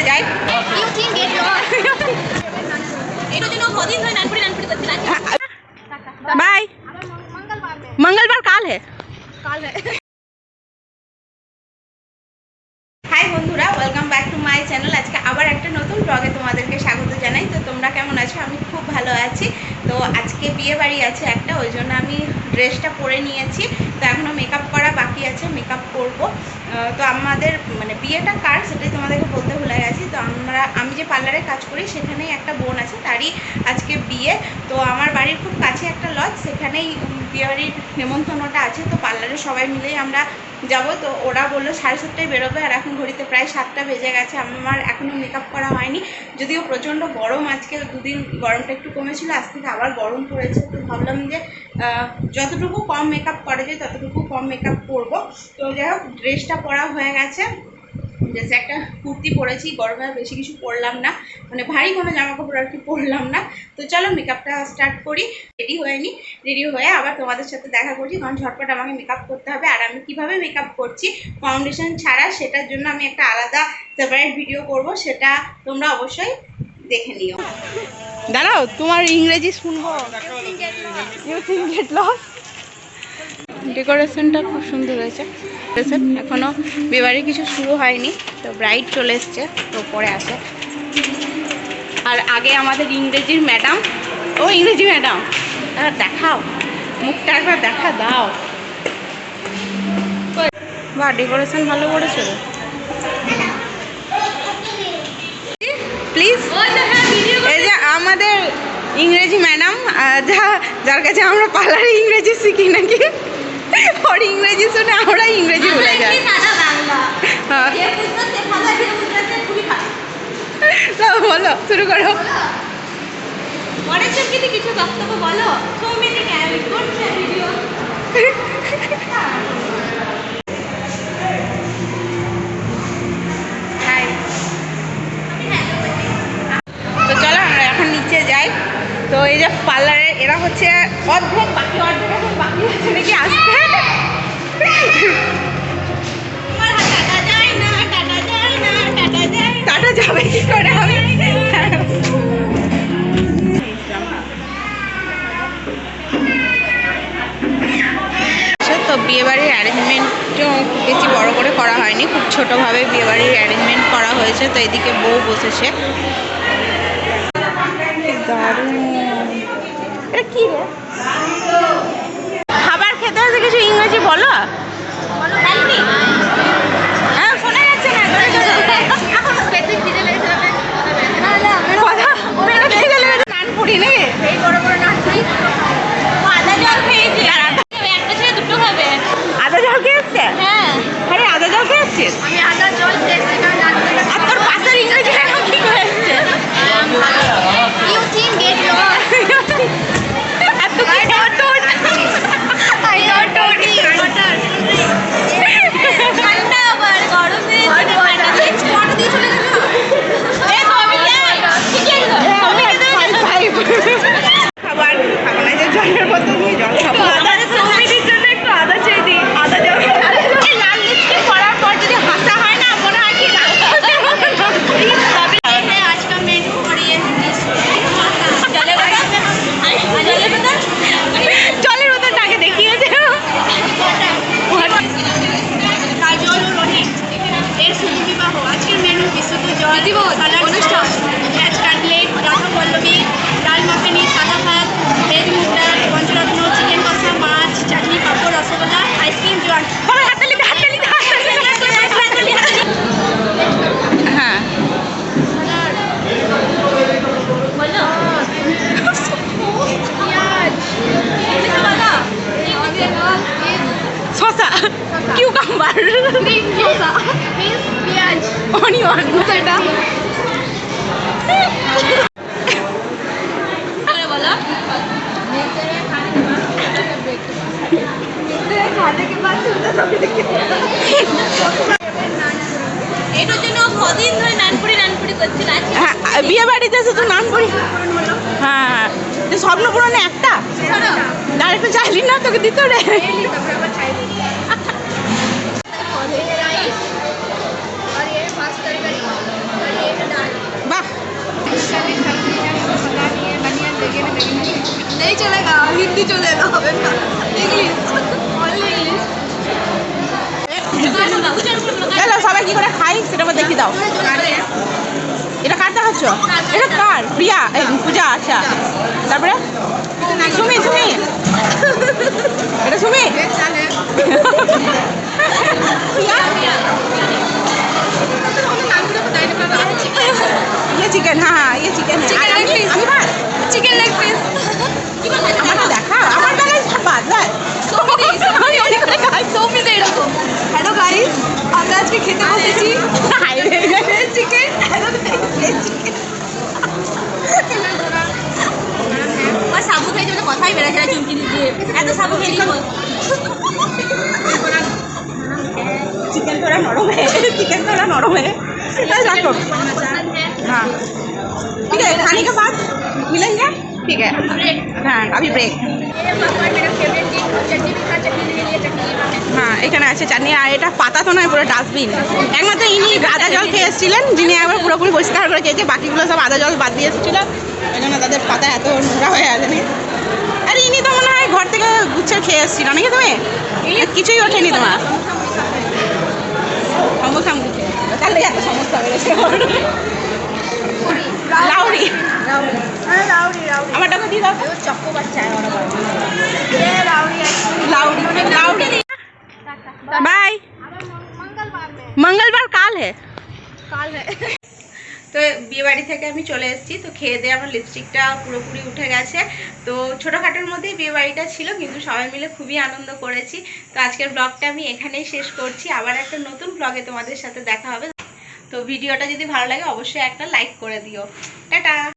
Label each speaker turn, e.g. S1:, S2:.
S1: Message ಆಯ್ತು
S2: bye
S1: मंगलवार
S2: काल है।
S1: काल है।
S2: বিয়ে বাড়ি আছে একটা, ওই জন্য আমি ড্রেসটা পরে নিয়েছি। তো এখনও মেকআপ করা বাকি আছে মেকআপ করব। তো আমাদের মানে বিয়েটা কার সেটাই তোমাদেরকে বলতে ভুলে গেছি। আমরা আমি যে পার্লারে কাজ করি সেখানেই একটা বোন আছে তারই আজকে বিয়ে। তো আমার বাড়ির খুব কাছে একটা লজ সেখানেই উম, বিয়ে বাড়ির নেমন্তন্নটা আছে। তো পার্লারে সবাই মিলেই আমরা যাব। তো ওরা বলল সাড়ে সাতটায় বেরোবে আর এখন ঘড়িতে প্রায় সাতটা বেজে গেছে। আমার এখনও মেকআপ করা হয়নি। যদিও প্রচণ্ড গরম আজকে দুদিন গরমটা একটু কমেছিল আজ থেকে আবার গরম পড়েছে। তো ভাবলাম যে যতটুকু কম মেকআপ করা যায় ততটুকু কম মেকআপ করব। তো যাই হোক ড্রেসটা পরা হয়ে গেছে। ড্রেসে একটা কুর্তি পরেছি, গরমে বেশি কিছু পরলাম না। মানে ভারী কোনো জামা কাপড় আর কি পরলাম না। তো চলো মেকআপটা স্টার্ট করি। রেডি হয়ে নি রেডি হয়ে আবার তোমাদের সাথে দেখা করছি, কারণ ঝটপট আমাকে মেকআপ করতে হবে। আর আমি কীভাবে মেকআপ করছি ফাউন্ডেশন ছাড়া সেটার জন্য আমি একটা আলাদা সেপারেট ভিডিও করব, সেটা তোমরা অবশ্যই দেখে নিও। দাঁড়াও, তোমার ইংরেজি শুনব। ডেকোরেশনটা খুব সুন্দর হয়েছে। ডেকোরেশন এখনও বিয়েবাড়ি কিছু শুরু হয়নি, তো ব্রাইড চলে এসছে, তো পরে আসে। আর আগে আমাদের ইংরেজির ম্যাডাম, ও ইংরেজি ম্যাডাম দেখাও, মুখটা একবার দেখা দাও। বা ডেকোরেশন ভালো করেছে প্লিজ এই যে আমাদের ইংরেজি ম্যাডাম যা, যার কাছে আমরা পার্লারে ইংরেজি শিখি নাকি? ওর ইংরেজি শুনে আমরা ইংরেজি ভুলে যাই।
S1: বাংলা।
S2: হ্যাঁ। বলো শুরু করো।
S1: পরের কিছু বক্তব্য বলো। সো গুড ভিডিও
S2: তো চলো আমরা এখন নিচে যাই। তো এই যে পার্লারে এরা হচ্ছে অর্ধেক বাকি অর্ধেক তো বিয়েবাড়ির অ্যারেঞ্জমেন্টও বেশি বড় করে করা হয়নি, খুব ছোটোভাবে বিয়েবাড়ির অ্যারেঞ্জমেন্ট করা হয়েছে, তো এদিকে বউ বসেছে। দারুণ। এটা কি রে?
S1: আইসক্রিম জল
S2: সবাই হাততালি দে, হাততালি দে, হাততালি দে। হ্যাঁ
S1: বলো
S2: শশা হ্যাঁ, বিয়ে বাড়িতে শুধু তো পড়ি হ্যাঁ স্বপ্ন পূরণে একটা? আর একটু চাইলি না তোকে দিত রে
S1: नहीं चलेगा हिंदी चलेगा हमें इंग्लिश
S2: চলো সবাই কি করে খাই? সেটা আমার দেখিয়ে দাও। এটা কার দেখাচ্ছ? এটা কার? প্রিয়া পূজা আচ্ছা। তারপরে? সুমি সুমি। এটা সুমি? ये
S1: আজকে খেতে বসেছি চিকেন আর সাবু খাইতে ওটা কথাই বেড়েছে চুমকি দিয়ে এত সাবু খেয়ে
S2: चिकन थोड़ा नरम है चिकन थोड़ा नरम है रखो हाँ ठीक है खाने के बाद मिलेंगे ठीक है हाँ अभी ब्रेक হ্যাঁ এখানে আছে চাটনি আর এটা পাতা তো নয় পুরো ডাস্টবিন। একমাত্র ইনি আদা জল খেয়ে এসেছিলেন যিনি একবার পুরোপুরি পরিষ্কার করে খেয়েছে বাকিগুলো সব আদা জল বাদ দিয়ে এসেছিল। এই জন্য তাদের পাতা এত নোংরা হয়ে আসেনি। আর ইনি তো মনে হয় ঘর থেকে গুচ্ছে খেয়ে এসেছিল নাকি তুমি? কিছুই ওঠেনি তোমার। সমস্যা তাহলে সমস্যা দিয়ে দাও। চক্কবার बाय मंगलवार काल है তো বিয়ে বাড়ি থেকে আমি চলে এসেছি তো খেয়ে দিয়ে আমার লিপস্টিকটা পুরোপুরি উঠে গেছে তো ছোটোখাটোর মধ্যেই বিয়ে বাড়িটা ছিল কিন্তু সবাই মিলে খুবই আনন্দ করেছি তো আজকের ব্লগটা আমি এখানেই শেষ করছি আবার একটা নতুন ব্লগে তোমাদের সাথে দেখা হবে তো ভিডিওটা যদি ভালো লাগে অবশ্যই একটা লাইক করে দিও টাটা